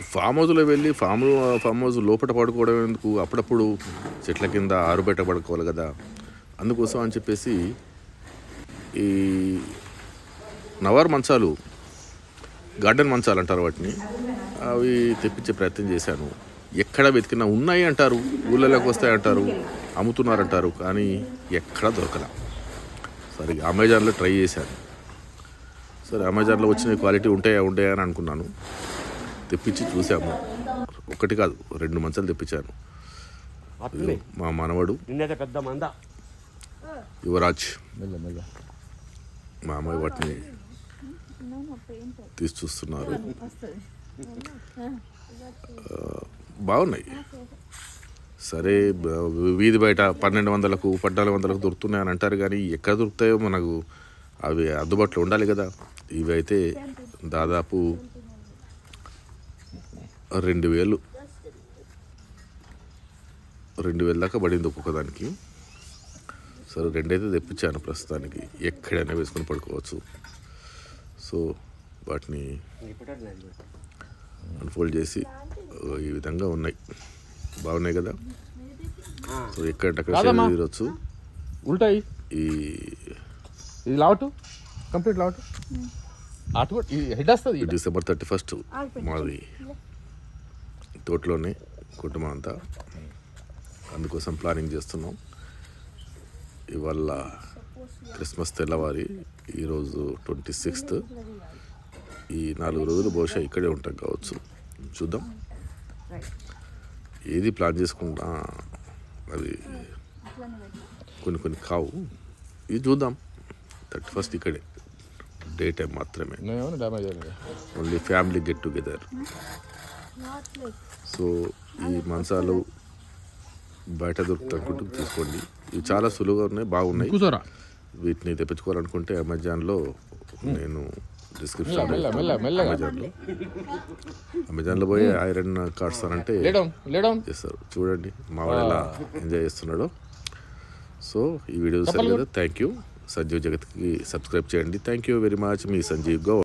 Form హౌస్లో వెళ్ళి form farm house లోపల పడుకోవడం ఎందుకు? అప్పుడప్పుడు చెట్ల కింద ఆరుబయట పడుకోవాలి కదా. అందుకోసం అని చెప్పేసి ఈ నవార్ మంచాలు గార్డెన్ మంచాలు అంటారు వాటిని. అవి తెప్పించే ప్రయత్నం చేశాను. ఎక్కడ వెతికినా ఉన్నాయి అంటారు ఊళ్ళలోకి వస్తాయి అంటారు అమ్ముతున్నారంటారు కానీ ఎక్కడ దొరకల. సరే అమెజాన్లో ట్రై చేశాను. సరే అమెజాన్లో వచ్చిన క్వాలిటీ ఉంటాయా ఉంటాయా అని అనుకున్నాను. తెప్పించి చూసాము ఒకటి కాదు రెండు మంచాలు తెప్పించాను. మా మనవడు పెద్ద మంద. యువరాజ్. మా అమ్మాయి వాటిని తీసి చూస్తున్నారు. బాగున్నాయి. సరే వీధి బయట పన్నెండు వందలకు పద్నాలుగు వందలకు దొరుకుతున్నాయని అంటారు కానీ ఎక్కడ దొరుకుతాయో మనకు అవి అందుబాటులో ఉండాలి కదా. ఇవి అయితే దాదాపు రెండు వేలు. రెండు వేల దాకా పడింది ఒక్కొక్కదానికి సరే రెండైతే తెప్పించాను ప్రస్తుతానికి. ఎక్కడైనా వేసుకొని పడుకోవచ్చు. సో వాటిని అన్ఫోల్డ్ చేసి ఈ విధంగా ఉన్నాయి. బాగున్నాయి కదా? సో ఎక్కడంటే కాదమ్మా. అక్కడ తీరొచ్చు. ఉల్టాయి. ఈ ఇది లావటు? కంప్లీట్ లావటు? అటు హెడ్ వస్తుంది. ఈ డిసెంబర్ థర్టీ ఫస్ట్ మాది. తోటలోనే కుటుంబం అంతా. అందుకోసం ప్లానింగ్ చేస్తున్నాం. ఇవాళ క్రిస్మస్ తెల్లవారి ఈరోజు ట్వంటీ సిక్స్త్. ఈ నాలుగు రోజులు బహుశా ఇక్కడే ఉంటాం కావచ్చు. చూద్దాం. ఏది ప్లాన్ చేసుకుంటా అది కొన్ని కొన్ని కావు. ఇది చూద్దాం. థర్టీ ఫస్ట్ ఇక్కడే. డే టైం మాత్రమే. Only family get together so ఈ మంచాలు బయట దొరుకుతానుకుంటూ తీసుకోండి. ఇవి చాలా సులువుగా ఉన్నాయి బాగున్నాయి. వీటిని తెప్పించుకోవాలనుకుంటే అమెజాన్లో నేను డిస్క్రిప్షన్ అమెజాన్లో. అమెజాన్లో పోయి ఐరన్ కార్డ్స్ అంటే చేస్తారు చూడండి మా వాడు ఎలా ఎంజాయ్ చేస్తున్నాడో. సో ఈ వీడియో చూసారు కదా థ్యాంక్ యూ సంజీవ్ జగత్కి సబ్స్క్రైబ్ చేయండి. థ్యాంక్ యూ వెరీ మచ్ మీ సంజీవ్ గౌ